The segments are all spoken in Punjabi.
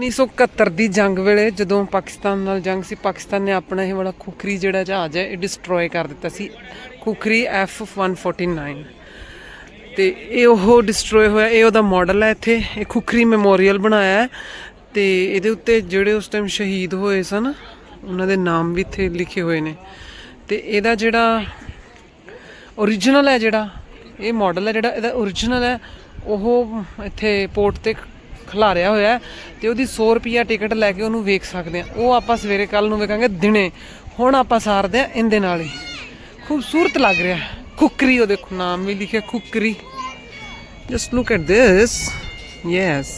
1971 ਦੀ ਜੰਗ ਵੇਲੇ ਜਦੋਂ ਪਾਕਿਸਤਾਨ ਨਾਲ ਜੰਗ ਸੀ, ਪਾਕਿਸਤਾਨ ਨੇ ਆਪਣਾ ਇਹ ਵਾਲਾ ਖੁਖਰੀ ਜਿਹੜਾ ਜਹਾਜ਼ ਹੈ, ਇਹ ਡਿਸਟਰੋਏ ਕਰ ਦਿੱਤਾ ਸੀ, ਖੁਖਰੀ F149 ਤੇ ਇਹ ਉਹ ਡਿਸਟਰੋਏ ਹੋਇਆ, ਇਹ ਉਹਦਾ ਮਾਡਲ ਹੈ ਇੱਥੇ, ਇਹ ਖੁਖਰੀ ਮੈਮੋਰੀਅਲ ਬਣਾਇਆ ਹੈ ਤੇ ਇਹਦੇ ਉੱਤੇ ਜਿਹੜੇ ਉਸ ਟਾਈਮ ਸ਼ਹੀਦ ਹੋਏ ਸਨ, ਉਹਨਾਂ ਦੇ ਨਾਮ ਵੀ ਇੱਥੇ ਲਿਖੇ ਹੋਏ ਨੇ। ਤੇ ਇਹਦਾ ਜਿਹੜਾ ਓਰੀਜਨਲ ਹੈ ਜਿਹੜਾ, ਇਹ ਮਾਡਲ ਹੈ ਜਿਹੜਾ, ਇਹਦਾ ਓਰੀਜਨਲ ਹੈ, ਉਹ ਇੱਥੇ ਪੋਰਟ ਤੇ ਖਿਲਾਰਿਆ ਹੋਇਆ ਹੈ ਤੇ ਉਹਦੀ 100 ਰੁਪਿਆ ਟਿਕਟ ਲੈ ਕੇ ਉਹਨੂੰ ਵੇਖ ਸਕਦੇ ਆ ਉਹ ਆਪਾਂ ਸਵੇਰੇ ਕੱਲ ਨੂੰ ਵੇਖਾਂਗੇ, ਦਿਨੇ। ਹੁਣ ਆਪਾਂ ਸਾਰਦੇ ਆ ਇਹਦੇ ਨਾਲ ਹੀ। ਖੂਬਸੂਰਤ ਲੱਗ ਰਿਹਾ ਹੈ। ਖੁਕਰੀ ਉਹ ਦੇਖੋ ਨਾਮ ਵੀ ਲਿਖਿਆ, ਖੁਕਰੀ। Just look at this yes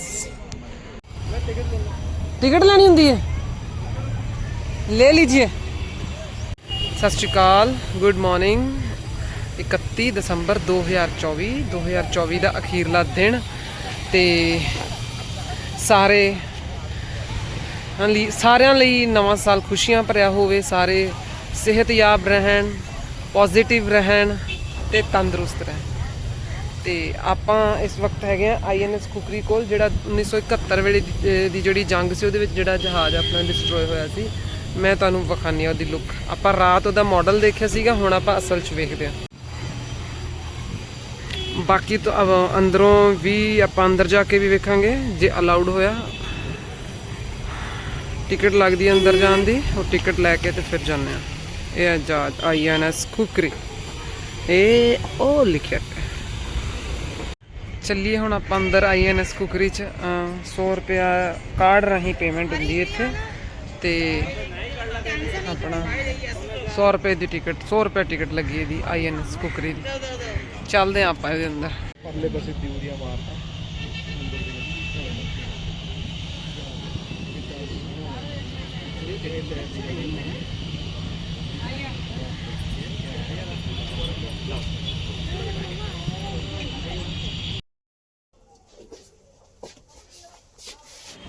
ticket ਲੈਣੀ ਹੁੰਦੀ ਹੈ। ਲੈ ਲੀਜੀਏ। ਸਤਿ ਸ਼੍ਰੀ ਅਕਾਲ। ਗੁੱਡ ਮਾਰਨਿੰਗ 31 ਦਸੰਬਰ 2024 2024 ਦਾ ਅਖੀਰਲਾ ਦਿਨ ਤੇ ਸਾਰੇ ਲਈ ਸਾਰਿਆਂ ਲਈ ਨਵਾਂ ਸਾਲ ਖੁਸ਼ੀਆਂ ਭਰਿਆ ਹੋਵੇ, ਸਾਰੇ ਸਿਹਤਯਾਬ ਰਹਿਣ ਪੋਜ਼ਿਟਿਵ ਰਹਿਣ ਤੇ ਤੰਦਰੁਸਤ ਰਹਿਣ। ਤੇ ਆਪਾਂ ਇਸ ਵਕਤ ਹੈਗੇ ਆ ਆਈਐਨਐਸ ਖੁਕਰੀ ਕੋਲ, ਜਿਹੜਾ 1971 ਵੇਲੇ ਦੀ ਅਹ ਦੀ ਜਿਹੜੀ ਜੰਗ ਸੀ, ਉਹਦੇ ਵਿੱਚ ਜਿਹੜਾ ਜਹਾਜ਼ ਆਪਣਾ ਡਿਸਟਰੋਏ ਹੋਇਆ ਸੀ। ਮੈਂ ਤੁਹਾਨੂੰ ਵਿਖਾਨੀ ਆ ਉਹਦੀ ਲੁੱਕ ਆਪਾਂ ਰਾਤ ਉਹਦਾ ਮਾਡਲ ਦੇਖਿਆ ਸੀਗਾ, ਹੁਣ ਆਪਾਂ ਅਸਲ 'ਚ ਵੇਖਦੇ ਆ। ਬਾਕੀ ਤੋਂ ਅੰਦਰੋਂ ਵੀ ਆਪਾਂ ਅੰਦਰ ਜਾ ਕੇ ਵੀ ਵੇਖਾਂਗੇ ਜੇ ਅਲਾਉਡ ਹੋਇਆ। ਟਿਕਟ ਲੱਗਦੀ ਹੈ ਅੰਦਰ ਜਾਣ ਦੀ ਉਹ ਟਿਕਟ ਲੈ ਕੇ ਤੇ ਫਿਰ ਜਾਂਦੇ ਆ ਇਹ ਹੈ ਜਹਾਜ਼ ਆਈਐਨਐਸ ਕੁਕਰੀ ਇਹ ਉਹ ਲਿਖਿਆ ਚੱਲੀਏ ਹੁਣ ਆਪਾਂ ਅੰਦਰ ਆਈਐਨਐਸ ਕੁਕਰੀ ਚ। ਅਮ, 100 ਰੁਪਿਆ ਕਾਰਡ ਰਾਹੀਂ ਪੇਮੈਂਟ ਹੁੰਦੀ ਹੈ ਇੱਥੇ। ਤੇ ਆਪਣਾ 100 ਰੁਪਏ ਦੀ ਟਿਕਟ 100 ਰੁਪਏ ਟਿਕਟ ਲੱਗੀ ਇਹਦੀ ਆਈਐਨਐਸ ਕੁਕਰੀ ਦੀ। ਚੱਲਦੇ ਆਪਾਂ ਇਹਦੇ ਅੰਦਰ। ਪਰਲੇ ਪਾਸੇ ਤਿਉਰੀਆਂ ਮਾਰਦਾ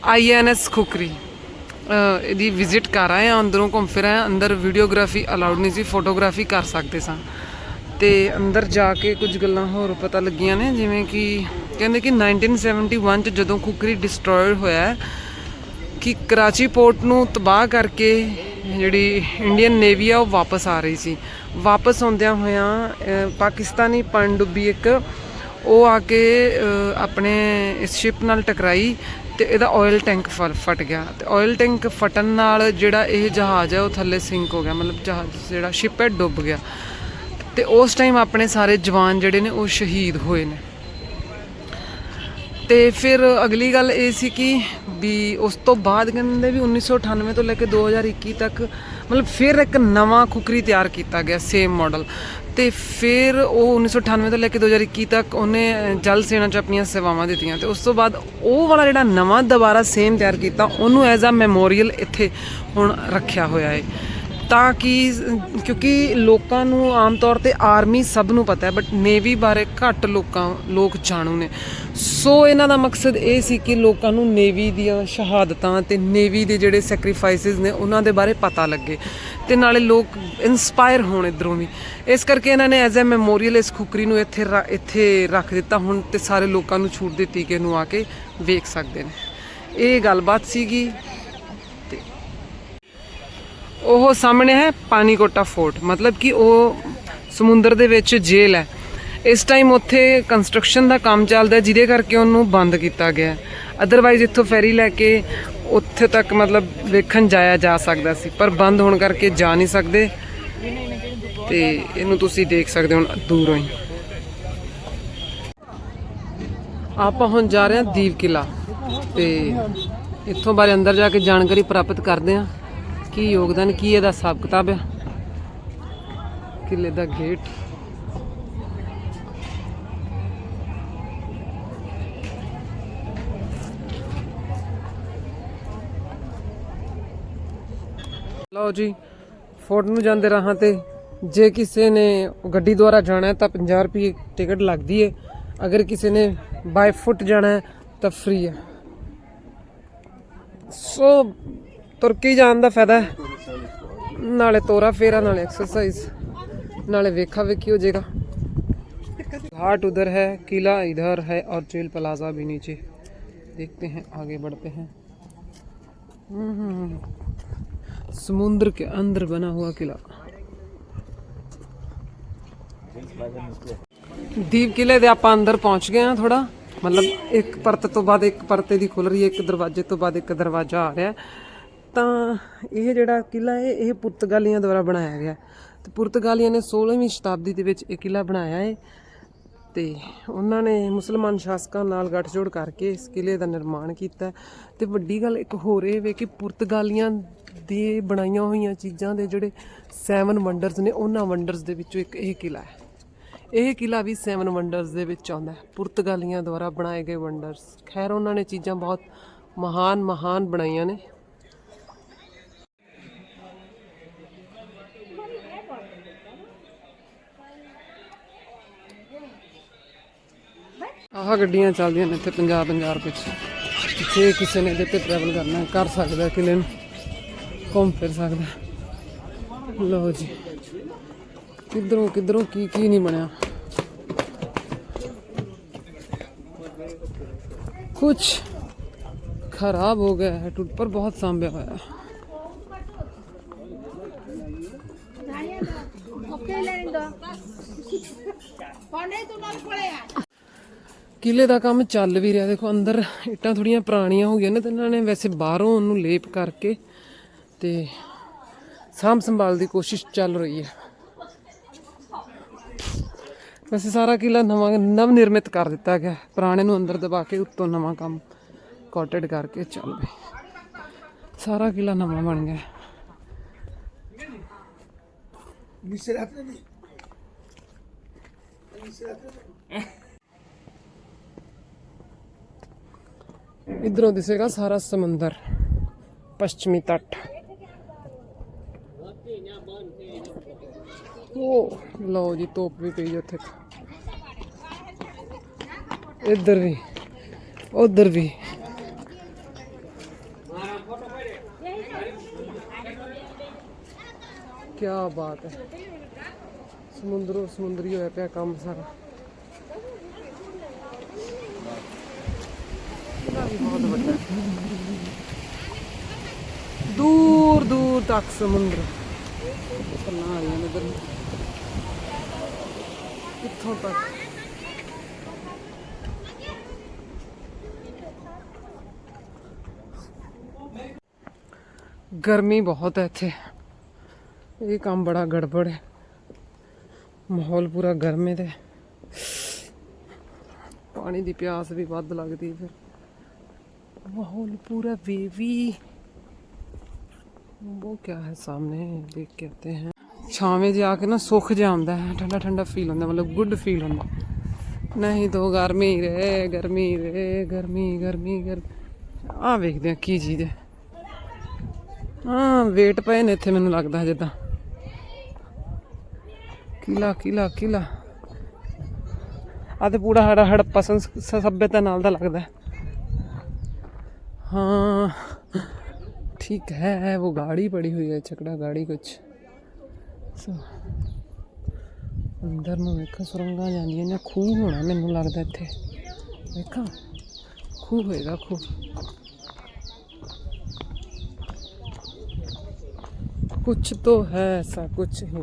ਆਈਐਨਐਸ ਖੁਕਰੀ ਇਹਦੀ ਵਿਜ਼ਿਟ ਕਰ ਆਏ ਆ ਅੰਦਰੋਂ ਘੁੰਮ ਫਿਰ ਆਏ। ਅੰਦਰ ਵੀਡੀਓਗ੍ਰਾਫੀ ਅਲਾਉਡ ਨਹੀਂ ਸੀ ਫੋਟੋਗ੍ਰਾਫੀ ਕਰ ਸਕਦੇ ਸਾਂ। ਤੇ ਅੰਦਰ ਜਾ ਕੇ ਕੁਝ ਗੱਲਾਂ ਹੋਰ ਪਤਾ ਲੱਗੀਆਂ ਨੇ ਜਿਵੇਂ ਕਿ ਕਹਿੰਦੇ ਕਿ 1971 ਚ ਜਦੋਂ ਖੁਕਰੀ ਡਿਸਟਰੋਇਡ ਹੋਇਆ ਕਿ ਕਰਾਚੀ ਪੋਰਟ ਨੂੰ ਤਬਾਹ ਕਰਕੇ ਜਿਹੜੀ ਇੰਡੀਅਨ ਨੇਵੀ ਆ ਉਹ ਵਾਪਸ ਆ ਰਹੀ ਸੀ। ਵਾਪਸ ਆਉਂਦਿਆਂ ਹੋਇਆਂ ਅਹ, ਪਾਕਿਸਤਾਨੀ ਪਣਡੁੱਬੀ ਇੱਕ ਉਹ ਆ ਕੇ ਆਪਣੇ ਇਸ ਸ਼ਿਪ ਨਾਲ ਟਕਰਾਈ ਤੇ ਇਹਦਾ ਆਇਲ ਟੈਂਕ ਫਟ ਗਿਆ। ਤੇ ਆਇਲ ਟੈਂਕ ਫਟਣ ਨਾਲ ਜਿਹੜਾ ਇਹ ਜਹਾਜ਼ ਹੈ ਉਹ ਥੱਲੇ ਸਿੰਕ ਹੋ ਗਿਆ। ਮਤਲਬ ਜਹਾਜ਼ ਜਿਹੜਾ ਸ਼ਿਪ ਹੈ ਡੁੱਬ ਗਿਆ। ਤੇ ਉਸ ਟਾਈਮ ਆਪਣੇ ਸਾਰੇ ਜਵਾਨ ਜਿਹੜੇ ਨੇ ਉਹ ਸ਼ਹੀਦ ਹੋਏ ਨੇ। ਤੇ ਫਿਰ ਅਗਲੀ ਗੱਲ ਇਹ ਸੀ ਕਿ ਵੀ ਉਸ ਤੋਂ ਬਾਅਦ ਕਹਿੰਦੇ ਵੀ 1998 ਤੋਂ ਲੈ ਕੇ 2021 ਤੱਕ ਮਤਲਬ ਫਿਰ ਇੱਕ ਨਵਾਂ ਖੁਕਰੀ ਤਿਆਰ ਕੀਤਾ ਗਿਆ ਸੇਮ ਮਾਡਲ ਤੇ ਫਿਰ ਉਹ 1998 ਤੋਂ ਲੈ ਕੇ 2021 ਤੱਕ ਉਹਨੇ ਜਲ ਸੈਨਾ 'ਚ ਆਪਣੀਆਂ ਸੇਵਾਵਾਂ ਦਿੱਤੀਆਂ ਤੇ ਉਸ ਤੋਂ ਬਾਅਦ ਉਹ ਵਾਲਾ ਜਿਹੜਾ ਨਵਾਂ ਦੁਬਾਰਾ ਸੇਮ ਤਿਆਰ ਕੀਤਾ, ਉਹਨੂੰ ਐਜ਼ ਅ ਮੈਮੋਰੀਅਲ ਇੱਥੇ ਹੁਣ ਰੱਖਿਆ ਹੋਇਆ ਹੈ ਤਾਂ ਕਿ, ਕਿਉਂਕਿ ਲੋਕਾਂ ਨੂੰ ਆਮ ਤੌਰ ਤੇ ਆਰਮੀ ਸਭ ਨੂੰ ਪਤਾ ਹੈ ਬਟ ਨੇਵੀ ਬਾਰੇ ਘੱਟ ਲੋਕਾਂ, ਲੋਕ ਜਾਣੂ ਨੇ। ਸੋ ਇਹਨਾਂ ਦਾ ਮਕਸਦ ਇਹ ਸੀ ਕਿ ਲੋਕਾਂ ਨੂੰ ਨੇਵੀ ਦੀਆਂ ਸ਼ਹਾਦਤਾਂ ਤੇ ਨੇਵੀ ਦੇ ਜਿਹੜੇ ਸੈਕਰੀਫਾਈਸਿਸ ਨੇ, ਉਹਨਾਂ ਦੇ ਬਾਰੇ ਪਤਾ ਲੱਗੇ ਤੇ ਨਾਲੇ ਲੋਕ ਇਨਸਪਾਇਰ ਹੋਣ ਇਧਰੋਂ ਵੀ। ਇਸ ਕਰਕੇ ਇਹਨਾਂ ਨੇ ਐਜ਼ ਅ ਮੈਮੋਰੀਅਲ ਇਸ ਖੁਕਰੀ ਨੂੰ ਇੱਥੇ ਰ- ਇੱਥੇ ਰੱਖ ਦਿੱਤਾ। ਹੁਣ ਤੇ ਸਾਰੇ ਲੋਕਾਂ ਨੂੰ ਛੂਟ ਦਿੱਤੀ ਕਿ ਨੂੰ ਆ ਕੇ ਵੇਖ ਸਕਦੇ ਨੇ। ਇਹ ਗੱਲਬਾਤ ਸੀਗੀ। ਉਹ ਸਾਹਮਣੇ ਹੈ ਪਾਨੀਕੋਟਾ ਫੋਰਟ। ਮਤਲਬ ਕਿ ਉਹ ਸਮੁੰਦਰ ਦੇ ਵਿੱਚ ਜੇਲ੍ਹ ਹੈ। ਇਸ ਟਾਈਮ ਉੱਥੇ ਕੰਸਟਰਕਸ਼ਨ ਦਾ ਕੰਮ ਚੱਲਦਾ ਜਿਹਦੇ ਕਰਕੇ ਉਹਨੂੰ ਬੰਦ ਕੀਤਾ ਗਿਆ ਅਦਰਵਾਈਜ਼ ਇੱਥੋਂ ਫੈਰੀ ਲੈ ਕੇ ਉੱਥੇ ਤੱਕ ਮਤਲਬ ਵੇਖਣ ਜਾਇਆ ਜਾ ਸਕਦਾ ਸੀ, ਪਰ ਬੰਦ ਹੋਣ ਕਰਕੇ ਜਾ ਨਹੀਂ ਸਕਦੇ। ਤੇ ਇਹਨੂੰ ਤੁਸੀਂ ਦੇਖ ਸਕਦੇ ਹੋ ਦੂਰੋਂ ਹੀ। ਆਪਾਂ ਹੁਣ ਜਾ ਰਹੇ ਹਾਂ ਦੀਪ ਕਿਲਾ। ਤੇ ਇੱਥੋਂ ਬਾਰੇ ਅੰਦਰ ਜਾ ਕੇ ਜਾਣਕਾਰੀ ਪ੍ਰਾਪਤ ਕਰਦੇ ਹਾਂ। ਕੀ ਯੋਗਦਾਨ, ਕੀ ਇਹਦਾ ਹਿਸਾਬ ਕਿਤਾਬ ਆ? ਕਿਲੇ ਦਾ ਗੇਟ। ਲਓ ਜੀ ਫੋਰਟ ਨੂੰ ਜਾਂਦੇ ਰਾਹਾਂ ਤੇ। ਜੇ ਕਿਸੇ ਨੇ ਗੱਡੀ ਦੁਆਰਾ ਜਾਣਾ ਹੈ ਤਾਂ 50 ਰੁਪਏ ਟਿਕਟ ਲੱਗਦੀ ਹੈ ਅਗਰ ਕਿਸੇ ਨੇ ਬਾਈ ਫੁੱਟ ਜਾਣਾ ਹੈ ਤਾਂ ਫ੍ਰੀ ਹੈ। ਸੋ ਤੁਰ ਤੁਰਕੀ ਜਾਣ ਦਾ ਫਾਇਦਾ ਨਾਲੇ ਤੋਰਾ ਫੇਰਾ, ਨਾਲੇ ਐਕਸਰਸਾਈਜ਼ ਨਾਲੇ ਵੇਖਾ ਵੇਖੀ ਹੋ ਜਾਏਗਾ घाट उधर है किला इधर है और जेल प्लाजा भी नीचे देखते हैं आगे बढ़ते हैं समुद्र के अंदर बना हुआ किला ਦੀਪ ਕਿਲੇ। ਦੇ ਆਪਾਂ ਅੰਦਰ ਪਹੁੰਚ ਗਏ ਆ ਥੋੜਾ ਮਤਲਬ ਇੱਕ ਪਰਤ ਤੋਂ ਬਾਅਦ ਇੱਕ ਪਰਤੇ ਦੀ ਖੁੱਲ ਰਹੀ ਹੈ, ਇੱਕ ਦਰਵਾਜ਼ੇ ਤੋਂ ਬਾਅਦ ਇੱਕ ਦਰਵਾਜ਼ਾ ਆ ਰਿਹਾ ਤਾਂ ਇਹ ਜਿਹੜਾ ਕਿਲਾ ਹੈ, ਇਹ ਪੁਰਤਗਾਲੀਆਂ ਦੁਆਰਾ ਬਣਾਇਆ ਗਿਆ ਹੈ। ਤੇ ਪੁਰਤਗਾਲੀਆਂ ਨੇ 16ਵੀਂ ਸ਼ਤਾਬਦੀ ਦੇ ਵਿੱਚ ਇਹ ਕਿਲਾ ਬਣਾਇਆ ਹੈ ਤੇ ਉਹਨਾਂ ਨੇ ਮੁਸਲਮਾਨ ਸ਼ਾਸਕਾਂ ਨਾਲ ਗੱਠਜੋੜ ਕਰਕੇ ਇਸ ਕਿਲੇ ਦਾ ਨਿਰਮਾਣ ਕੀਤਾ ਹੈ। ਤੇ ਵੱਡੀ ਗੱਲ ਇੱਕ ਹੋਰ ਇਹ ਵੇ ਕਿ ਪੁਰਤਗਾਲੀਆਂ ਦੇ ਬਣਾਈਆਂ ਹੋਈਆਂ ਚੀਜ਼ਾਂ ਦੇ ਜਿਹੜੇ ਸੈਵਨ ਵੰਡਰਸ ਨੇ, ਉਹਨਾਂ ਵੰਡਰਸ ਦੇ ਵਿੱਚੋਂ ਇੱਕ ਇਹ ਕਿਲਾ ਹੈ ਇਹ ਕਿਲਾ ਵੀ ਸੈਵਨ ਵੰਡਰਸ ਦੇ ਵਿੱਚ ਆਉਂਦਾ ਹੈ ਪੁਰਤਗਾਲੀਆਂ ਦੁਆਰਾ ਬਣਾਏ ਗਏ ਵੰਡਰਸ ਖੈਰ, ਉਹਨਾਂ ਨੇ ਚੀਜ਼ਾਂ ਬਹੁਤ ਮਹਾਨ ਮਹਾਨ ਬਣਾਈਆਂ ਨੇ ਆਹ ਗੱਡੀਆਂ ਚੱਲਦੀਆਂ ਨੇ ਇੱਥੇ 50 50 ਰੁਪਏ ਚ ਜੇ ਕਿਸੇ ਨੇ ਇਹਦੇ ਤੇ ਟਰੈਵਲ ਕਰਨਾ ਹੈ, ਕਰ ਸਕਦਾ ਹੈ ਕਿਲੇ ਨੂੰ ਘੁੰਮ ਫਿਰ ਸਕਦਾ ਹੈ। ਲਓ ਜੀ ਕਿੱਧਰੋਂ ਕਿੱਧਰੋਂ ਕੀ ਕੀ ਨਹੀਂ ਬਣਿਆ कुछ खराब हो गया है टूट पर बहुत सांभा हुआ है ਪਾਣੇ ਤੂੰ ਨਾਲ ਪੜਿਆ ਕਿਲੇ ਦਾ ਕੰਮ ਚੱਲ ਵੀ ਰਿਹਾ। ਦੇਖੋ, ਅੰਦਰ ਇੱਟਾਂ ਥੋੜੀਆਂ ਪੁਰਾਣੀਆਂ ਹੋ ਗਈਆਂ ਨੇ ਤੇ ਇਹਨਾਂ ਨੇ ਵੈਸੇ ਬਾਹਰੋਂ ਉਹਨੂੰ ਲੇਪ ਕਰਕੇ ਤੇ ਸਾਂਭ ਸੰਭਾਲ ਦੀ ਕੋਸ਼ਿਸ਼ ਚੱਲ ਰਹੀ ਹੈ। ਵੈਸੇ ਸਾਰਾ ਕਿਲਾ ਨਵਾਂ ਨਵ ਨਿਰਮਿਤ ਕਰ ਦਿੱਤਾ ਗਿਆ। ਪੁਰਾਣੇ ਨੂੰ ਅੰਦਰ ਦਬਾ ਕੇ ਉੱਤੋਂ ਨਵਾਂ ਕੰਮ ਕੋਟਡ ਕਰਕੇ ਚੱਲ ਪਏ। ਸਾਰਾ ਕਿਲਾ ਨਵਾਂ ਬਣ ਗਿਆ। ਹੈ। ਇਧਰੋਂ ਦਿਸੇਗਾ ਸਾਰਾ ਸਮੁੰਦਰ ਪੱਛਮੀ ਤੱਟ ਉਹ ਲਓ ਜੀ ਤੋਪ ਵੀ ਪਈ ਉੱਥੇ ਇੱਧਰ ਵੀ ਉਧਰ ਵੀ ਕੀ ਬਾਤ ਹੈ ਸਮੁੰਦਰੋਂ ਸਮੁੰਦਰੀ ਹੋਇਆ ਪਿਆ ਕੰਮ ਸਾਰਾ ਕਿਲਾ ਵੀ ਬਹੁਤ ਵੱਡਾ ਹੈ ਦੂਰ ਦੂਰ ਤੱਕ ਸਮੁੰਦਰ ਪਰਨਾ ਆ ਰਹੀਆਂ ਨੇ ਇੱਧਰ ਨੂੰ। ਇੱਥੋਂ ਤੱਕ ਗਰਮੀ ਬਹੁਤ ਹੈ ਇੱਥੇ ਇਹ ਕੰਮ ਬੜਾ ਗੜਬੜ ਹੈ ਮਾਹੌਲ ਪੂਰਾ ਗਰਮ ਹੈ ਤੇ ਪਾਣੀ ਦੀ ਪਿਆਸ ਵੀ ਵੱਧ ਲੱਗਦੀ ਹੈ ਫਿਰ माहौल पूरा वेवी वो क्या है सामने देख के आते हैं ਛਾਵੇਂ ਜਾ ਕੇ ਨਾ ਸੁੱਖ ਜਿਹਾ ਆਉਂਦਾ ਹੈ ਠੰਡਾ ਠੰਡਾ ਫੀਲ ਹੁੰਦਾ ਮਤਲਬ ਗੁੱਡ ਫੀਲ ਹੁੰਦਾ ਨਹੀਂ ਤਾਂ ਗਰਮੀ ਰੇ ਗਰਮੀ ਰੇ ਗਰਮੀ ਗਰਮੀ ਗਰ ਆ ਵੇਖਦੇ ਆ ਕੀ ਚੀਜ਼ ਹੈ ਹਾਂ ਵੇਟ ਪਏ ਨੇ ਇੱਥੇ ਮੈਨੂੰ ਲੱਗਦਾ ਜਿੱਦਾਂ ਕਿਲਾ ਕਿਲਾ ਕਿਲਾ ਆ ਤੇ ਪੂਰਾ ਸਾਡਾ ਹੜੱਪਾ ਸੰਸ- ਸੱਭਿਅਤਾ ਨਾਲ ਦਾ ਲੱਗਦਾ ਹੈ हाँ ठीक है वो गाड़ी पड़ी हुई है छकड़ा गाड़ी कुछ ਸੋ ਅੰਦਰ ਨੂੰ ਵੇਖਾਂ ਸੁਰੰਗਾਂ ਜਾਂਦੀਆਂ ਨੇ ਖੂਹ ਹੋਣਾ ਮੈਨੂੰ ਲੱਗਦਾ ਇੱਥੇ ਵੇਖਾਂ ਖੂਹ ਹੋਏਗਾ ਖੂਹ कुछ तो है ऐसा कुछ ही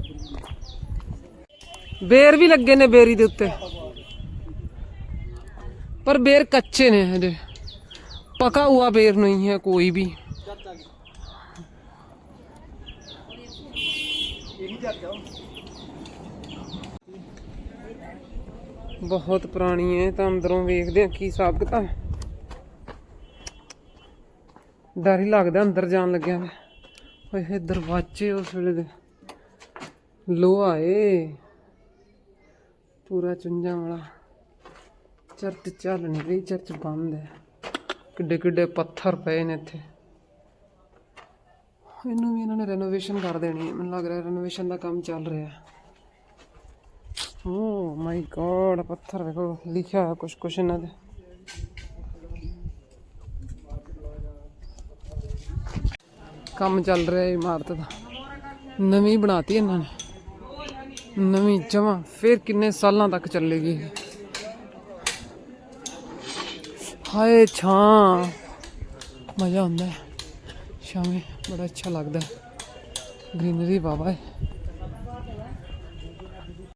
ਬੇਰ ਵੀ ਲੱਗੇ ਨੇ ਬੇਰੀ ਦੇ ਉੱਤੇ। ਪਰ ਬੇਰ ਕੱਚੇ ਨੇ ਹਜੇ। ਪਕਾ ਹੁਆ ਬੇਰ ਨਹੀਂ ਹੈ ਕੋਈ ਵੀ। ਬਹੁਤ ਪੁਰਾਣੀ ਹੈ ਤਾਂ ਅੰਦਰੋਂ ਵੇਖਦੇ ਆ ਕੀ ਹਿਸਾਬ ਕਿਤਾਬ ਡਰ ਹੀ ਲੱਗਦਾ ਅੰਦਰ ਜਾਣ ਲੱਗਿਆ ਓਏ, ਇਹ ਦਰਵਾਜ਼ੇ ਉਸ ਵੇਲੇ ਦੇ। ਲੋਹਾ ਏ। ਪੂਰਾ ਚੁੰਝਾਂ ਵਾਲਾ ਚਰਚ ਚੱਲ ਨਹੀਂ ਰਹੀ, ਚਰਚ ਬੰਦ ਹੈ। ਕਿੱਡੇ ਕਿੱਡੇ ਪੱਥਰ ਪਏ ਨੇ ਇੱਥੇ। ਇਹਨੂੰ ਵੀ ਇਹਨਾਂ ਨੇ ਰੈਨੋਵੇਸ਼ਨ ਕਰ ਦੇਣੀ ਹੈ। ਮੈਨੂੰ ਲੱਗ ਰਿਹਾ ਰੈਨੋਵੇਸ਼ਨ ਦਾ ਕੰਮ ਚੱਲ ਰਿਹਾ ਹੈ। ਓ ਮਾਈ ਗੋਡ ਪੱਥਰ ਵੇਖੋ, ਲਿਖਿਆ ਹੋਇਆ ਕੁਛ ਕੁਛ ਇਹਨਾਂ ਦੇ। ਕੰਮ ਚੱਲ ਰਿਹਾ ਇਮਾਰਤ ਦਾ। ਨਵੀਂ ਬਣਾਤੀ ਇਹਨਾਂ ਨੇ। ਨਵੀਂ ਜਮਾ ਫਿਰ ਕਿੰਨੇ ਸਾਲਾਂ ਤੱਕ ਚੱਲੇਗੀ? ਇਹ? ਹਾਏ ਛਾਂ। ਮਜ਼ਾ ਆਉਂਦਾ ਹੈ। ਸ਼ਾਮੇ ਬੜਾ ਅੱਛਾ ਲੱਗਦਾ ਹੈ। ਗ੍ਰੀਨਰੀ ਬਾਬਾ ਹੈ।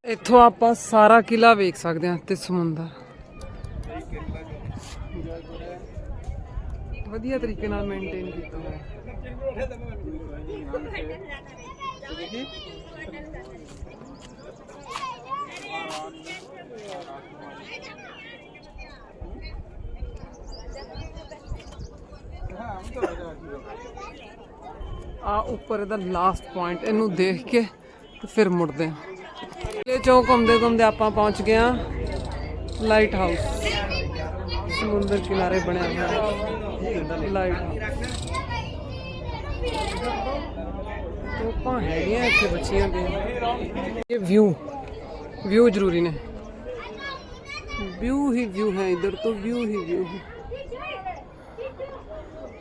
ਇੱਥੋਂ ਆਪਾਂ ਸਾਰਾ ਕਿਲਾ ਵੇਖ ਸਕਦੇ ਹਾਂ ਤੇ ਸਮੁੰਦਰ। ਵਧੀਆ ਤਰੀਕੇ ਨਾਲ ਮੇਨਟੇਨ ਕੀਤਾ ਹੋਇਆ ਹੈ। ਆ ਉੱਪਰ ਇਹਦਾ ਲਾਸਟ ਪੁਆਇੰਟ ਇਹਨੂੰ ਦੇਖ ਕੇ ਤੇ ਫਿਰ ਮੁੜਦੇ ਹਾਂ। ਇਹ ਚੋਂ ਘੁੰਮਦੇ ਘੁੰਮਦੇ ਆਪਾਂ ਪਹੁੰਚ ਗਏ ਹਾਂ ਲਾਈਟ ਹਾਊਸ ਸਮੁੰਦਰ ਕਿਨਾਰੇ ਬਣਿਆ ਹੋਇਆ। ਲਾਈਟ ਹਾਊਸ ਤੋਪਾਂ ਹੈਗੀਆਂ ਇੱਥੇ ਬੱਚੀਆਂ ਦੇ ਇਹ ਵਿਊ ਵਿਊ ਜ਼ਰੂਰੀ ਨੇ। ਵਿਊ ਹੀ ਵਿਊ ਹੈ, ਇਧਰ ਤੋਂ ਵਿਊ ਹੀ ਵਿਊ ਹੈ।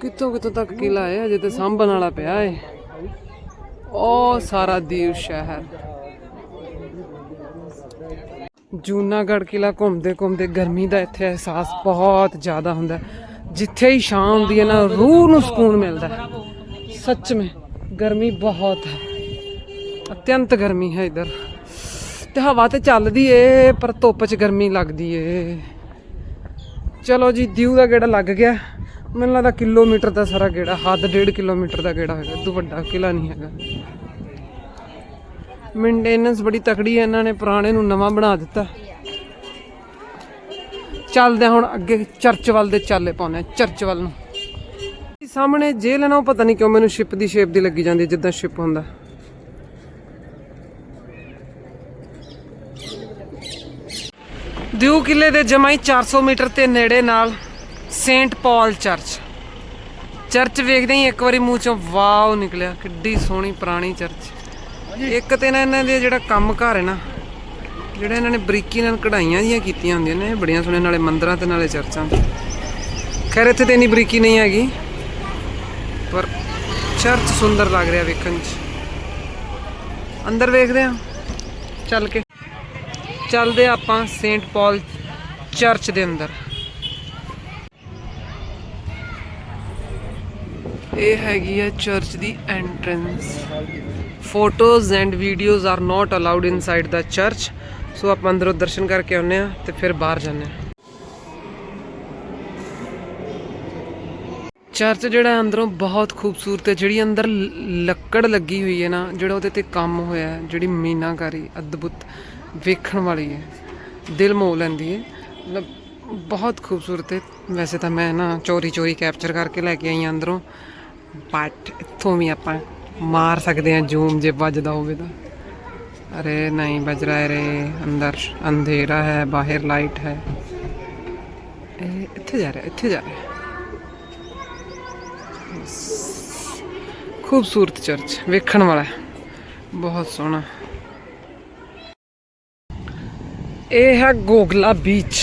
ਕਿੱਥੋਂ ਕਿੱਥੋਂ ਤੱਕ ਕਿਲਾ ਹੈ? ਅਜੇ ਤੇ ਸਾਂਭਣ ਵਾਲਾ ਪਿਆ ਹੈ। ਉਹ ਸਾਰਾ ਦੀਵ ਸ਼ਹਿਰ। ਜੂਨਾਗੜ੍ਹ ਕਿਲਾ ਘੁੰਮਦੇ ਘੁੰਮਦੇ ਗਰਮੀ ਦਾ ਇੱਥੇ ਅਹਿਸਾਸ ਬਹੁਤ ਜ਼ਿਆਦਾ ਹੁੰਦਾ ਜਿੱਥੇ ਹੀ ਛਾਂ ਹੁੰਦੀ ਹੈ ਨਾ ਰੂਹ ਨੂੰ ਸਕੂਨ ਮਿਲਦਾ ਹੈ। ਸੱਚ में ਗਰਮੀ ਬਹੁਤ ਹੈ। ਅਤਿਅੰਤ ਗਰਮੀ ਹੈ ਇਧਰ। ਤੇ ਹਵਾ ਤੇ ਚੱਲਦੀ ਏ, ਪਰ ਧੁੱਪ 'ਚ ਗਰਮੀ ਲੱਗਦੀ ਏ। ਚਲੋ ਜੀ, ਦਿਊ ਦਾ ਗੇੜਾ ਲੱਗ ਗਿਆ। ਮੈਨੂੰ ਲੱਗਦਾ ਕਿਲੋਮੀਟਰ ਦਾ ਸਾਰਾ ਗੇੜਾ, ਹੱਦ ਡੇਢ ਕਿਲੋਮੀਟਰ ਦਾ ਗੇੜਾ ਹੈਗਾ। ਇਦੋਂ ਵੱਡਾ ਕਿਲਾ ਨਹੀਂ ਹੈਗਾ। ਮੇਨਟੇਨੈਂਸ ਬੜੀ ਤਕੜੀ ਹੈ ਇਹਨਾਂ ਨੇ ਪੁਰਾਣੇ ਨੂੰ ਨਵਾਂ ਬਣਾ ਦਿੱਤਾ। ਚੱਲਦੇ ਹੁਣ ਅੱਗੇ, ਚਰਚ ਵੱਲ ਦੇ ਚਾਲੇ ਪਾਉਨੇ ਚਰਚ ਵੱਲ ਨੂੰ। ਸਾਹਮਣੇ ਜੇਲ ਹੈ ਨਾ, ਉਹ ਪਤਾ ਨਹੀਂ ਕਿਉਂ ਮੈਨੂੰ ਸ਼ਿਪ ਦੀ ਸ਼ੇਪ ਦੀ ਲੱਗੀ ਜਾਂਦੀ ਜਿੱਦਾਂ ਸ਼ਿਪ ਹੁੰਦਾ। ਦਿਊ ਕਿਲੇ ਦੇ ਜਮਾਈ 400 ਮੀਟਰ ਤੇ ਨੇੜੇ ਨਾਲ ਸੇਂਟ ਪਾਲ ਚਰਚ। ਚਰਚ ਵੇਖਦੇ ਹੀ ਇੱਕ ਵਾਰੀ ਮੂੰਹ ਚੋਂ ਵਾਓ ਨਿਕਲਿਆ ਕਿੱਡੀ ਸੋਹਣੀ ਪੁਰਾਣੀ ਚਰਚ। ਇੱਕ ਤੇ ਨਾ ਇਹਨਾਂ ਦੇ ਜਿਹੜਾ ਕੰਮ ਘਰ ਹੈ ਨਾ ਜਿਹੜਾ ਇਹਨਾਂ ਨੇ ਬਰੀਕੀ ਨਾਲ ਕਢਾਈਆਂ ਜੀਆਂ ਕੀਤੀਆਂ ਹੁੰਦੀਆਂ ਨੇ ਇਹ ਬੜੀਆਂ ਸੋਹਣੀਆਂ ਨਾਲੇ ਮੰਦਰਾਂ ਤੇ ਨਾਲੇ ਚਰਚਾਂ ਖੈਰ ਇੱਥੇ ਤੇ ਇੰਨੀ ਬਰੀਕੀ ਨਹੀਂ ਹੈਗੀ ਪਰ ਚਰਚ ਸੁੰਦਰ ਲੱਗ ਰਿਹਾ ਵੇਖਣ 'ਚ। ਅੰਦਰ ਵੇਖਦੇ ਆ ਚੱਲ ਕੇ। ਚੱਲਦੇ ਆਪਾਂ ਸੇਂਟ ਪਾਲ ਚਰਚ ਦੇ ਅੰਦਰ। ਇਹ ਹੈਗੀ ਹੈ church the entrance photos and videos are not allowed inside the church so ਆਪਾਂ ਅੰਦਰੋਂ ਦਰਸ਼ਨ ਕਰਕੇ ਆਉਂਦੇ ਆ ਤੇ ਫਿਰ ਬਾਹਰ ਜਾਂਦੇ ਆ ਚਰਚ ਜਿਹੜਾ ਅੰਦਰੋਂ ਬਹੁਤ ਖੂਬਸੂਰਤ ਹੈ, ਜਿਹੜੀ ਅੰਦਰ ਲੱਕੜ ਲੱਗੀ ਹੋਈ ਹੈ ਨਾ, ਜਿਹੜਾ ਉਹਦੇ ਤੇ ਕੰਮ ਹੋਇਆ ਜਿਹੜੀ ਮੀਨਾਕਾਰੀ, ਅਦਭੁਤ ਵੇਖਣ ਵਾਲੀ ਹੈ। ਦਿਲ ਮੋਹ ਲੈਂਦੀ ਹੈ। ਮਤਲਬ ਬਹੁਤ ਖੂਬਸੂਰਤ ਹੈ। ਵੈਸੇ ਤਾਂ ਮੈਂ ਨਾ ਚੋਰੀ ਚੋਰੀ ਕੈਪਚਰ ਕਰਕੇ ਲੈ ਕੇ ਆਈ ਹਾਂ ਅੰਦਰੋਂ। ਬਟ ਇੱਥੋਂ ਵੀ ਆਪਾਂ ਮਾਰ ਸਕਦੇ ਹਾਂ, ਜ਼ੂਮ ਜੇ ਵੱਜਦਾ ਹੋਵੇ ਤਾਂ। ਅਰੇ ਨਹੀਂ ਵੱਜ ਰਿਹਾ ਹੈ ਰੇ ਅੰਦਰ ਅੰਧੇਰਾ ਹੈ, ਬਾਹਰ ਲਾਈਟ ਹੈ। ਇਹ ਇੱਥੇ ਜਾ ਰਿਹਾ, ਇੱਥੇ ਜਾ ਰਿਹਾ। ਖੂਬਸੂਰਤ ਚਰਚ, ਵੇਖਣ ਵਾਲਾ ਬਹੁਤ ਸੋਹਣਾ। ਇਹ ਹੈ ਗੋਗਲਾ ਬੀਚ।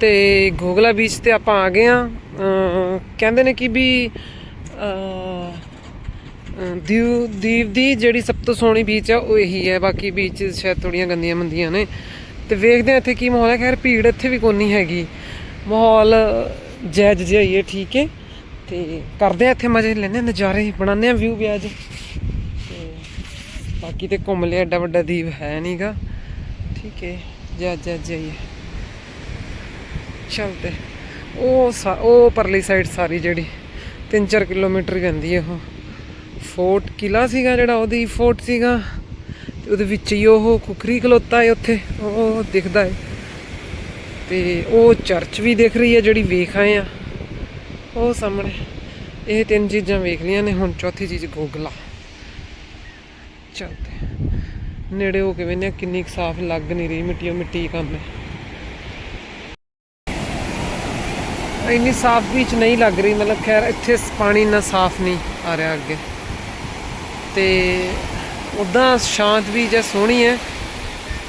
ਤੇ ਗੋਗਲਾ ਬੀਚ ਤੇ ਆਪਾਂ ਆ ਗਏ ਆ ਕਹਿੰਦੇ ਨੇ ਕਿ ਵੀ ਦੀਵ ਦੀਵ ਦੀ ਜਿਹੜੀ ਸਭ ਤੋਂ ਸੋਹਣੀ ਬੀਚ ਆ ਉਹ ਇਹੀ ਹੈ। ਬਾਕੀ ਬੀਚ ਸ਼ਾਇਦ ਥੋੜੀਆਂ ਗੰਦੀਆਂ ਮੰਦੀਆਂ ਨੇ। ਤੇ ਵੇਖਦੇ ਆ ਇੱਥੇ ਕੀ ਮਾਹੌਲ ਹੈ। ਖੈਰ ਭੀੜ ਇੱਥੇ ਵੀ ਕੋਈ ਨਹੀਂ ਹੈਗੀ। ਮਾਹੌਲ ਜਾਇਜ਼ ਜਿਹਾ ਠੀਕ ਹੈ। ਤੇ ਕਰਦੇ ਆ ਇੱਥੇ ਮਜ਼ੇ ਲੈਂਦੇ ਹਾਂ, ਨਜ਼ਾਰੇ ਬਣਾਉਂਦੇ ਆ ਵਿਊ ਵੀ ਅੱਜ। ਤੇ ਬਾਕੀ ਤੇ ਘੁੰਮ ਲਿਆ ਐਡਾ ਵੱਡਾ ਦੀਪ ਹੈ ਨਹੀਂਗਾ ਠੀਕ ਹੈ, ਜਾ ਜਾ, ਜਾਈਏ। ਚਲਦੇ ਉਹ ਸਾ- ਉਹ ਪਰਲੀ ਸਾਈਡ ਸਾਰੀ ਜਿਹੜੀ 3-4 ਕਿਲੋਮੀਟਰ ਜਾਂਦੀ ਹੈ ਉਹ। ਫੋਰਟ ਕਿਲਾ ਸੀਗਾ ਜਿਹੜਾ, ਉਹਦੀ ਫੋਰਟ ਸੀਗਾ, ਤੇ ਉਹਦੇ ਵਿੱਚ ਹੀ ਉਹ ਕੁਕਰੀ ਖਲੋਤਾ ਹੈ ਉੱਥੇ, ਉਹ ਦਿਖਦਾ ਹੈ। ਤੇ ਉਹ ਚਰਚ ਵੀ ਦਿਖ ਰਹੀ ਹੈ ਜਿਹੜੀ ਵੇਖ ਆਏ ਆ ਉਹ ਸਾਹਮਣੇ, ਇਹ ਤਿੰਨ ਚੀਜ਼ਾਂ ਵੇਖ ਲਈਆਂ ਨੇ, ਹੁਣ ਚੌਥੀ ਚੀਜ਼ ਗੋਗਲਾ। ਚਲਦੇ ਨੇੜੇ ਹੋ ਕੇ ਵੇਖਦੇ ਹਾਂ ਕਿੰਨੀ ਕੁ ਸਾਫ਼ ਲੱਗ ਨਹੀਂ ਰਹੀ ਮਿੱਟੀਓ ਮਿੱਟੀ ਕੰਮ ਹੈ। ਇੰਨੀ ਸਾਫ਼ ਬੀਚ ਨਹੀਂ ਲੱਗ ਰਹੀ, ਮਤਲਬ ਖੈਰ ਇੱਥੇ ਪਾਣੀ ਇੰਨਾ ਸਾਫ਼ ਨਹੀਂ ਆ ਰਿਹਾ ਅੱਗੇ। ਤੇ ਉਦਾਂ ਸ਼ਾਂਤ ਬੀਚ ਹੈ, ਸੋਹਣੀ ਹੈ,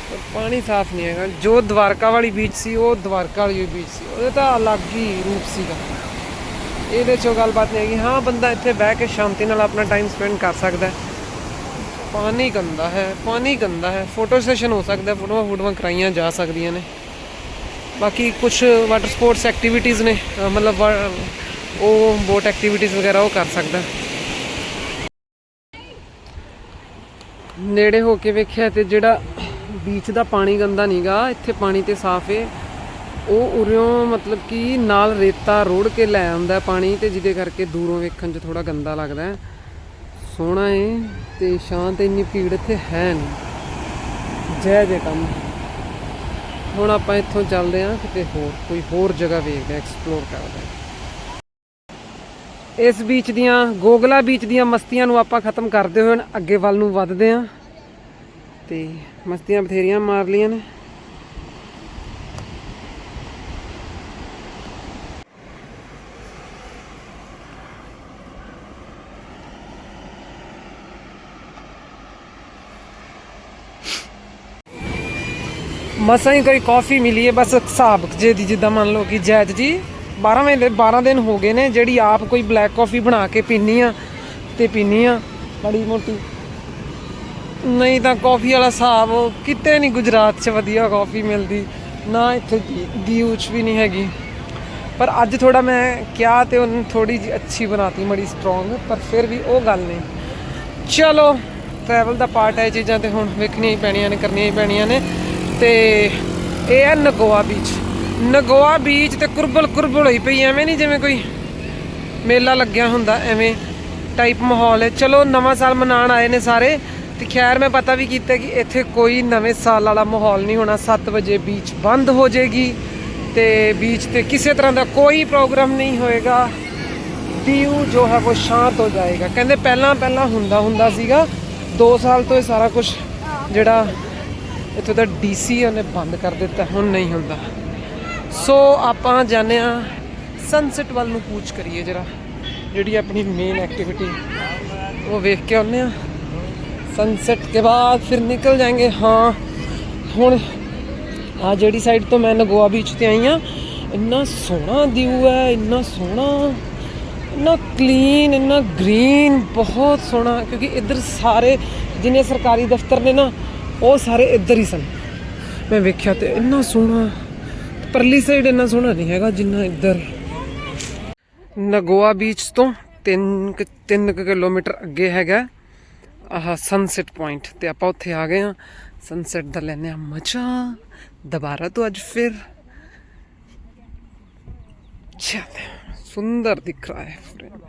ਪਰ ਪਾਣੀ ਸਾਫ਼ ਨਹੀਂ ਹੈਗਾ। ਜੋ ਦਵਾਰਕਾ ਵਾਲੀ ਬੀਚ ਸੀ, ਉਹ ਦਵਾਰਕਾ ਵਾਲੀ ਬੀਚ ਸੀ, ਉਹਦਾ ਤਾਂ ਅਲੱਗ ਹੀ ਰੂਪ ਸੀਗਾ। ਇਹਦੇ 'ਚੋਂ ਗੱਲਬਾਤ ਨਹੀਂ ਹੈਗੀ। ਹਾਂ, ਬੰਦਾ ਇੱਥੇ ਬਹਿ ਕੇ ਸ਼ਾਂਤੀ ਨਾਲ ਆਪਣਾ ਟਾਈਮ ਸਪੈਂਡ ਕਰ ਸਕਦਾ ਹੈ। ਪਾਣੀ ਗੰਦਾ ਹੈ, ਪਾਣੀ ਗੰਦਾ ਹੈ। ਫੋਟੋ ਸੈਸ਼ਨ ਹੋ ਸਕਦਾ, ਫੋਟੋਆਂ ਫੋਟੋਆਂ ਕਰਾਈਆਂ ਜਾ ਸਕਦੀਆਂ ਨੇ। ਬਾਕੀ ਕੁਝ ਵਾਟਰ ਸਪੋਰਟਸ ਐਕਟੀਵਿਟੀਜ਼ ਨੇ ਮਤਲਬ ਵਾ- ਉਹ ਬੋਟ ਐਕਟੀਵਿਟੀਜ਼ ਵਗੈਰਾ ਉਹ ਕਰ ਸਕਦਾ। ਨੇੜੇ ਹੋ ਕੇ ਵੇਖਿਆ ਤੇ ਜਿਹੜਾ ਬੀਚ ਦਾ ਪਾਣੀ ਗੰਦਾ ਨਹੀਂਗਾ ਇੱਥੇ ਪਾਣੀ ਤੇ ਸਾਫ਼ ਏ। ਉਹ ਉਰਿਓਂ ਮਤਲਬ ਕਿ ਨਾਲ ਰੇਤਾ ਰੋੜ ਕੇ ਲੈ ਆਉਂਦਾ ਪਾਣੀ ਤੇ, ਜਿਹਦੇ ਕਰਕੇ ਦੂਰੋਂ ਵੇਖਣ 'ਚ ਥੋੜਾ ਗੰਦਾ ਲੱਗਦਾ। ਸੋਹਣਾ ਏ। ਤੇ ਸ਼ਾਂਤ ਇੰਨੀ ਭੀੜ ਇੱਥੇ ਹੈ ਨਹੀਂ ਜੈ ਜੈ ਕੰਮ। ਹੁਣ ਆਪਾਂ ਇੱਥੋਂ ਚੱਲਦੇ ਹਾਂ, ਕਿਤੇ ਹੋਰ, ਕੋਈ ਹੋਰ ਜਗ੍ਹਾ ਵੇਖਦੇ ਹਾਂ ਐਕਸਪਲੋਰ ਕਰਦੇ ਹਾਂ। ਇਸ ਬੀਚ ਦੀਆਂ, ਗੋਗਲਾ ਬੀਚ ਦੀਆਂ ਮਸਤੀਆਂ ਨੂੰ ਆਪਾਂ ਖਤਮ ਕਰਦੇ ਹੋਏ ਹੁਣ ਅੱਗੇ ਵੱਲ ਨੂੰ ਵੱਧਦੇ ਹਾਂ। ਤੇ ਮਸਤੀਆਂ ਬਥੇਰੀਆਂ ਮਾਰ ਲੀਆਂ ਨੇ। ਮਸਾਂ ਹੀ ਕੋਈ ਕਾਫੀ ਮਿਲੀ ਹੈ ਬਸ ਹਿਸਾਬ ਜੇ ਦੀ ਜਿੱਦਾਂ ਮੰਨ ਲਓ ਕਿ ਜੈਦ ਜੀ 12 ਮਹੀਨੇ 12 ਦਿਨ ਹੋ ਗਏ ਨੇ ਜਿਹੜੀ ਆਪ ਕੋਈ ਬਲੈਕ ਕਾਫੀ ਬਣਾ ਕੇ ਪੀਨੀ ਆ ਤੇ ਪੀਨੀ ਆ। ਬੜੀ ਮੋਟੀ। ਨਹੀਂ ਤਾਂ ਕਾਫੀ ਵਾਲਾ ਹਿਸਾਬ ਕਿਤੇ ਨਹੀਂ ਗੁਜਰਾਤ 'ਚ ਵਧੀਆ ਕਾਫੀ ਮਿਲਦੀ ਨਾ ਇੱਥੇ ਦੀ- ਦੀਊ 'ਚ ਵੀ ਨਹੀਂ ਹੈਗੀ। ਪਰ ਅੱਜ ਥੋੜਾ ਮੈਂ ਕਿਹਾ ਤੇ ਉਹਨੇ ਥੋੜੀ ਜਿਹੀ ਅੱਛੀ ਬਣਾਤੀ ਮੜੀ ਸਟਰੋਂਗ ਪਰ ਫਿਰ ਵੀ ਉਹ ਗੱਲ ਨਹੀਂ। ਚਲੋ ਟਰੈਵਲ ਦਾ ਪਾਰਟ ਹੈ ਚੀਜ਼ਾਂ ਤੇ ਹੁਣ ਵੇਖਣੀਆਂ ਹੀ ਪੈਣੀਆਂ ਨੇ ਕਰਨੀਆਂ ਹੀ ਪੈਣੀਆਂ ਨੇ। ਤੇ ਇਹ ਹੈ ਨਗੋਆ ਬੀਚ ਨਗੋਆ ਬੀਚ ਤੇ ਕੁਰਬਲ ਕੁਰਬਲ ਹੋਈ ਪਈ ਐਵੇਂ ਨਹੀਂ ਜਿਵੇਂ ਕੋਈ ਮੇਲਾ ਲੱਗਿਆ ਹੁੰਦਾ, ਐਵੇਂ ਟਾਈਪ ਮਾਹੌਲ ਹੈ। ਚਲੋ, ਨਵਾਂ ਸਾਲ ਮਨਾਉਣ ਆਏ ਨੇ ਸਾਰੇ, ਤੇ ਖੈਰ ਮੈਂ ਪਤਾ ਵੀ ਕੀਤਾ ਕਿ ਇੱਥੇ ਕੋਈ ਨਵੇਂ ਸਾਲ ਵਾਲਾ ਮਾਹੌਲ ਨਹੀਂ ਹੋਣਾ। 7 ਵਜੇ ਬੀਚ ਬੰਦ ਹੋ ਜਾਏਗੀ, ਤੇ ਬੀਚ ਤੇ ਕਿਸੇ ਤਰ੍ਹਾਂ ਦਾ ਕੋਈ ਪ੍ਰੋਗਰਾਮ ਨਹੀਂ ਹੋਏਗਾ। ਵਿਊ ਜੋ ਹੈ ਉਹ ਸ਼ਾਂਤ ਹੋ ਜਾਏਗਾ। ਕਹਿੰਦੇ ਪਹਿਲਾਂ ਪਹਿਲਾਂ ਹੁੰਦਾ ਹੁੰਦਾ ਸੀਗਾ 2 ਸਾਲ ਤੋਂ ਇਹ ਸਾਰਾ ਕੁਝ ਜਿਹੜਾ ਇੱਥੋਂ ਦਾ ਡੀਸੀ ਉਹਨੇ ਬੰਦ ਕਰ ਦਿੱਤਾ, ਹੁਣ ਨਹੀਂ ਹੁੰਦਾ। ਸੋ ਆਪਾਂ ਜਾਂਦੇ ਆ ਸਨਸੈਟ ਵੱਲ ਨੂੰ ਕੂਚ ਕਰੀਏ ਜਰਾ। ਜਿਹੜੀ ਆਪਣੀ ਮੇਨ ਐਕਟੀਵਿਟੀ ਉਹ ਵੇਖ ਕੇ ਆਉਂਦੇ ਆ ਸਨਸੈਟ ਕੇ ਬਾਅਦ ਫਿਰ ਨਿਕਲ ਜਾएंगे ਹਾਂ। ਹੁਣ ਆ ਜਿਹੜੀ ਸਾਈਡ ਤੋਂ ਮੈਂ ਨਗੋਆ ਬੀਚ ਤੇ ਆਈ ਆ ਇੰਨਾ ਸੋਹਣਾ ਵਿਊ ਹੈ, ਇੰਨਾ ਸੋਹਣਾ, ਇੰਨਾ ਕਲੀਨ ਇੰਨਾ ਗ੍ਰੀਨ ਬਹੁਤ ਸੋਹਣਾ। ਕਿਉਂਕਿ ਇੱਧਰ ਸਾਰੇ ਜਿੰਨੇ ਸਰਕਾਰੀ ਦਫ਼ਤਰ ਨੇ ਨਾ ਉਹ ਸਾਰੇ ਇੱਧਰ ਹੀ ਸਨ। ਮੈਂ ਵੇਖਿਆ ਤੇ ਇੰਨਾ ਸੋਹਣਾ, ਪਰਲੀ ਸਾਈਡ ਇੰਨਾ ਸੋਹਣਾ ਨਹੀਂ ਹੈਗਾ ਜਿੰਨਾ ਇੱਧਰ। ਨਗੋਆ ਬੀਚ ਤੋਂ 3 3 ਕਿਲੋਮੀਟਰ ਅੱਗੇ ਹੈਗਾ ਆਹ ਸਨਸੈਟ ਪੁਆਇੰਟ ਤੇ ਆਪਾਂ ਉੱਥੇ ਆ ਗਏ ਆ ਸਨਸੈਟ ਦਾ ਲੈਨੇ ਆ ਮਜ਼ਾ। ਦੁਬਾਰਾ ਤੋਂ ਅੱਜ ਫਿਰ ਚਲ ਸੁੰਦਰ ਦਿਖ ਰਿਹਾ ਹੈ। Friend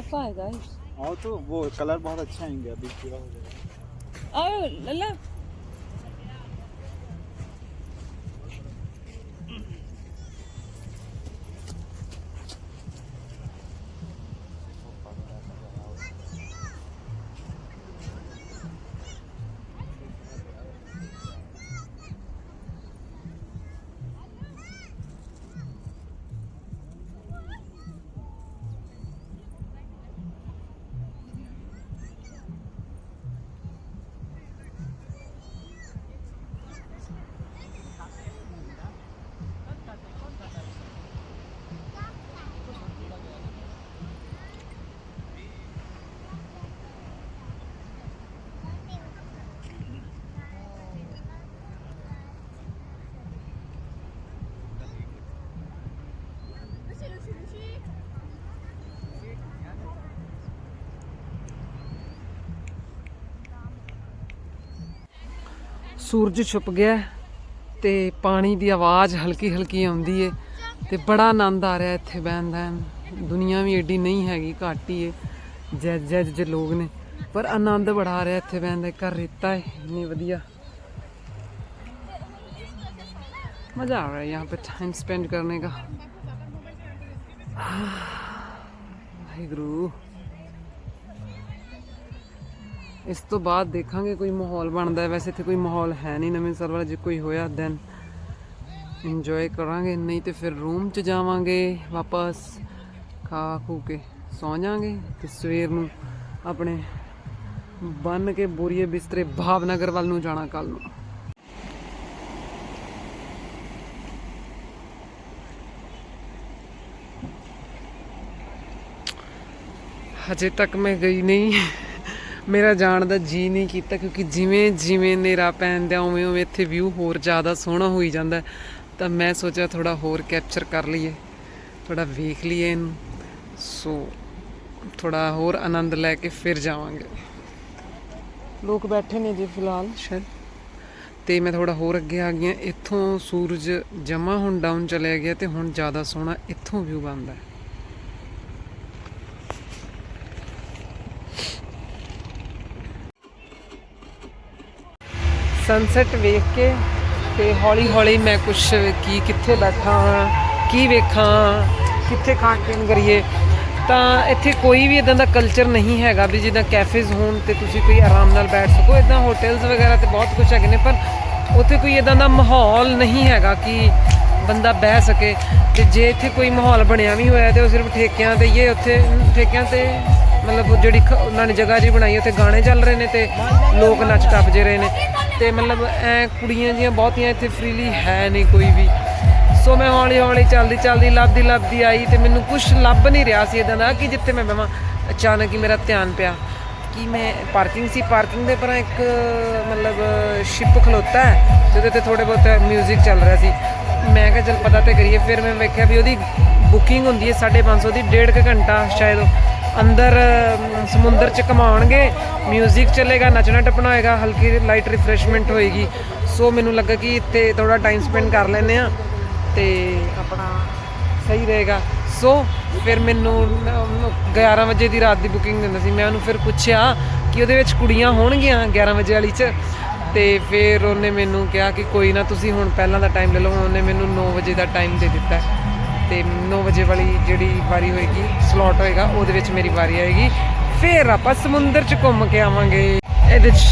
Apa guys? और तो वो कलर बहुत अच्छा आएंगे अभी पूरा हो जाएगा Oh, Lala. ਸੂਰਜ ਛੁਪ ਗਿਆ ਤੇ ਪਾਣੀ ਦੀ ਆਵਾਜ਼ ਹਲਕੀ ਹਲਕੀ ਆਉਂਦੀ ਏ ਤੇ ਬੜਾ ਆਨੰਦ ਆ ਰਿਹਾ ਇੱਥੇ ਬਹਿਣ ਦਾ। ਦੁਨੀਆ ਵੀ ਏਡੀ ਨਹੀਂ ਹੈਗੀ, ਘੱਟ ਹੀ ਏ। ਜੈ ਜੈ ਜੇ ਲੋਕ ਨੇ। ਪਰ ਆਨੰਦ ਬੜਾ ਆ ਰਿਹਾ ਇੱਥੇ ਬਹਿਣ ਦਾ। ਕਰ ਰੇਤਾ ਏ, ਇੰਨੀ ਵਧੀਆ। ਮਜ਼ਾ ਆ ਰਿਹਾ ਯਹਾਂ ਪੇ ਟਾਈਮ ਸਪੈਂਡ ਕਰਨੇ ਦਾ। ਵਾਹਿਗੁਰੂ। ਇਸ ਤੋਂ ਬਾਅਦ ਦੇਖਾਂਗੇ ਕੋਈ ਮਾਹੌਲ ਬਣਦਾ ਹੈ। ਵੈਸੇ ਇੱਥੇ ਕੋਈ ਮਾਹੌਲ ਹੈ ਨਹੀਂ ਨਵੇਂ ਸਾਲ ਵਾਲਾ, ਜੇ ਕੋਈ ਹੋਇਆ ਦੈਨ ਇੰਜੋਏ ਕਰਾਂਗੇ। ਨਹੀਂ ਤੇ ਫਿਰ ਰੂਮ 'ਚ ਜਾਵਾਂਗੇ, ਵਾਪਸ ਖਾ ਖੂ ਕੇ ਸੌਂ ਜਾਾਂਗੇ ਤੇ ਸਵੇਰ ਨੂੰ ਆਪਣੇ ਬੰਨ ਕੇ ਬੋਰੀਏ ਬਿਸਤਰੇ ਭਾਵਨਗਰ ਵੱਲ ਨੂੰ ਜਾਣਾ ਕੱਲ ਨੂੰ। ਹਜੇ ਤੱਕ ਮੈਂ ਗਈ ਨਹੀਂ। ਮੇਰਾ ਜਾਣ ਦਾ ਜੀ ਨਹੀਂ ਕੀਤਾ ਕਿਉਂਕਿ ਜਿਵੇਂ ਜਿਵੇਂ ਨੇਰਾ ਪੈਂਦਾ ਉਵੇਂ ਉਵੇਂ ਇੱਥੇ ਵਿਊ ਹੋਰ ਜ਼ਿਆਦਾ ਸੋਹਣਾ ਹੋਈ ਜਾਂਦਾ। ਤਾਂ ਮੈਂ ਸੋਚਿਆ ਥੋੜਾ ਹੋਰ ਕੈਪਚਰ ਕਰ ਲਈਏ ਥੋੜਾ ਵੇਖ ਲਈਏ ਇਹਨੂੰ। ਸੋ ਥੋੜਾ ਹੋਰ ਆਨੰਦ ਲੈ ਕੇ ਫਿਰ ਜਾਵਾਂਗੇ। ਲੋਕ ਬੈਠੇ ਨੇ ਜੀ ਫਿਲਹਾਲ। ਸ਼ਾਇਦ ਤੇ ਮੈਂ ਥੋੜਾ ਹੋਰ ਅੱਗੇ ਆ ਗਿਆ ਇੱਥੋਂ ਸੂਰਜ ਜਮਾ ਹੁਣ ਡਾਊਨ ਚਲਿਆ ਗਿਆ ਤੇ ਹੁਣ ਜ਼ਿਆਦਾ ਸੋਹਣਾ ਇੱਥੋਂ ਵਿਊ ਬਣਦਾ। ਹੈ ਸਨਸੈਟ ਵੇਖ ਕੇ ਤੇ ਹੌਲੀ ਹੌਲੀ ਮੈਂ ਕੁਛ ਕੀ ਕਿੱਥੇ ਬੈਠਾਂ ਕੀ ਵੇਖਾਂ, ਕਿੱਥੇ ਖਾਣ ਪੀਣ ਕਰੀਏ। ਤਾਂ ਇੱਥੇ ਕੋਈ ਵੀ ਇਦਾਂ ਦਾ ਕਲਚਰ ਨਹੀਂ ਹੈਗਾ ਵੀ ਜਿੱਦਾਂ ਕੈਫੇਜ਼ ਹੋਣ ਤੇ ਤੁਸੀਂ ਕੋਈ ਆਰਾਮ ਨਾਲ ਬੈਠ ਸਕੋ। ਇਦਾਂ ਹੋਟਲਸ ਵਗੈਰਾ ਤੇ ਬਹੁਤ ਕੁਝ ਹੈਗੇ ਨੇ, ਪਰ ਉੱਥੇ ਕੋਈ ਇਦਾਂ ਦਾ ਮਾਹੌਲ ਨਹੀਂ ਹੈਗਾ ਕਿ ਬੰਦਾ ਬਹਿ ਸਕੇ। ਤੇ ਜੇ ਇੱਥੇ ਕੋਈ ਮਾਹੌਲ ਬਣਿਆ ਵੀ ਹੋਇਆ ਤੇ ਉਹ ਸਿਰਫ ਠੇਕਿਆਂ ਤੇ ਹੀ ਹੈ, ਉੱਥੇ ਠੇਕਿਆਂ ਤੇ ਮਤਲਬ ਜਿਹੜੀ ਖ- ਉਹਨਾਂ ਨੇ ਜਗ੍ਹਾ ਜੀ ਬਣਾਈ, ਉੱਥੇ ਗਾਣੇ ਚੱਲ ਰਹੇ ਨੇ ਤੇ ਲੋਕ ਨੱਚ ਟੱਪ ਜੇ ਰਹੇ ਨੇ। ਤੇ ਮਤਲਬ ਐ ਕੁੜੀਆਂ ਜੀਆਂ ਬਹੁਤੀਆਂ ਇੱਥੇ ਫ੍ਰੀਲੀ ਹੈ ਨਹੀਂ ਕੋਈ ਵੀ। ਸੋ ਮੈਂ ਹੌਲੀ ਹੌਲੀ ਚੱਲਦੀ ਚੱਲਦੀ, ਲੱਭਦੀ ਲੱਭਦੀ ਆਈ ਤੇ ਮੈਨੂੰ ਕੁਝ ਲੱਭ ਨਹੀਂ ਰਿਹਾ ਸੀ ਇਦਾਂ ਦਾ ਕਿ ਜਿੱਥੇ ਮੈਂ ਬਵਾਂ ਅਚਾਨਕ ਹੀ ਮੇਰਾ ਧਿਆਨ ਪਿਆ ਕਿ ਮੈਂ ਪਾਰਕਿੰਗ ਸੀ। ਪਾਰਕਿੰਗ ਦੇ ਪਰਾਂ ਇੱਕ, ਮਤਲਬ ਸ਼ਿਪ ਖਲੋਤਾ ਹੈ ਜਿਹਦੇ ਤੇ ਥੋੜੇ ਬਹੁਤ ਮਿਊਜ਼ਿਕ ਚੱਲ ਰਿਹਾ ਸੀ। ਮੈਂ ਕਿਹਾ, ਚਲ ਪਤਾ ਤੇ ਕਰੀਏ। ਫਿਰ ਮੈਂ ਵੇਖਿਆ ਵੀ ਉਹਦੀ ਬੁਕਿੰਗ ਹੁੰਦੀ ਹੈ 550 ਦੀ, ਡੇਢ ਕੁ ਘੰਟਾ ਸ਼ਾਇਦ ਉਹ ਅੰਦਰ ਸਮੁੰਦਰ ਚ ਘਮਾਉਣਗੇ 뮤직 ਚੱਲੇਗਾ, ਨੱਚਣਾ ਟੱਪਣਾ ਹੋਏਗਾ, ਹਲਕੀ ਲਾਈਟ ਰਿਫਰੈਸ਼ਮੈਂਟ ਹੋਏਗੀ। ਸੋ ਮੈਨੂੰ ਲੱਗਾ ਕਿ ਇੱਥੇ ਥੋੜਾ ਟਾਈਮ ਸਪੈਂਡ ਕਰ ਲੈਂਦੇ ਆ ਤੇ ਆਪਣਾ ਸਹੀ ਰਹੇਗਾ। ਸੋ ਫਿਰ ਮੈਨੂੰ ਮੈਂ 11 ਵਜੇ ਦੀ ਰਾਤ ਦੀ ਬੁਕਿੰਗ ਦਿੰਦਾ ਸੀ। ਮੈਂ ਉਹਨੂੰ ਫਿਰ ਪੁੱਛਿਆ ਕਿ ਉਹਦੇ ਵਿੱਚ ਕੁੜੀਆਂ ਹੋਣਗੀਆਂ 11 ਵਜੇ ਵਾਲੀ 'ਚ? ਤੇ ਫਿਰ ਉਹਨੇ ਮੈਨੂੰ ਕਿਹਾ ਕਿ ਕੋਈ ਨਾ, ਤੁਸੀਂ ਹੁਣ ਪਹਿਲਾਂ ਦਾ ਟਾਈਮ ਲੈ ਲਓ। ਉਹਨੇ ਮੈਨੂੰ 9 ਵਜੇ ਦਾ ਟਾਈਮ ਦੇ ਦਿੱਤਾ। ਤੇ 9 ਵਜੇ ਵਾਲੀ ਜਿਹੜੀ ਵਾਰੀ ਹੋਏਗੀ ਸਲੋਟ ਹੋਏਗਾ, ਉਹਦੇ ਵਿੱਚ ਮੇਰੀ ਵਾਰੀ ਆਏਗੀ। ਫਿਰ ਆਪਾਂ ਸਮੁੰਦਰ 'ਚ ਘੁੰਮ ਕੇ ਆਵਾਂਗੇ। ਇਹਦੇ 'ਚ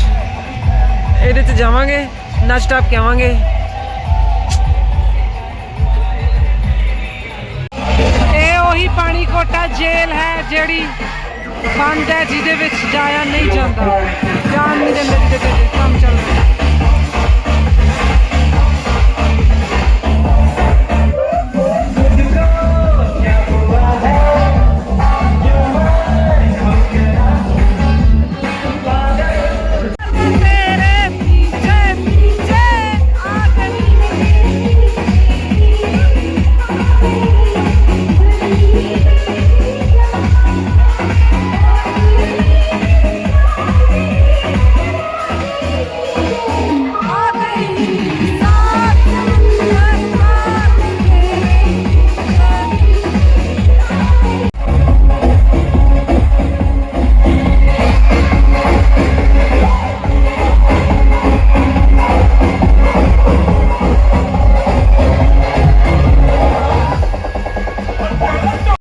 ਇਹਦੇ 'ਚ ਜਾਵਾਂਗੇ, ਨੱਚ ਟੱਪ ਕੇ ਆਵਾਂਗੇ। ਇਹ ਉਹੀ ਪਾਣੀ ਕੋਟਾ ਜੇਲ ਹੈ ਜਿਹੜੀ ਬੰਦ ਹੈ, ਜਿਹਦੇ ਵਿੱਚ ਜਾਇਆ ਨਹੀਂ ਜਾਂਦਾ। ਜਾਣ ਨਹੀਂ ਦਿੰਦੇ ਜਿਹਦੇ ਤੇ ਕੰਮ ਚੱਲ ਰਿਹਾ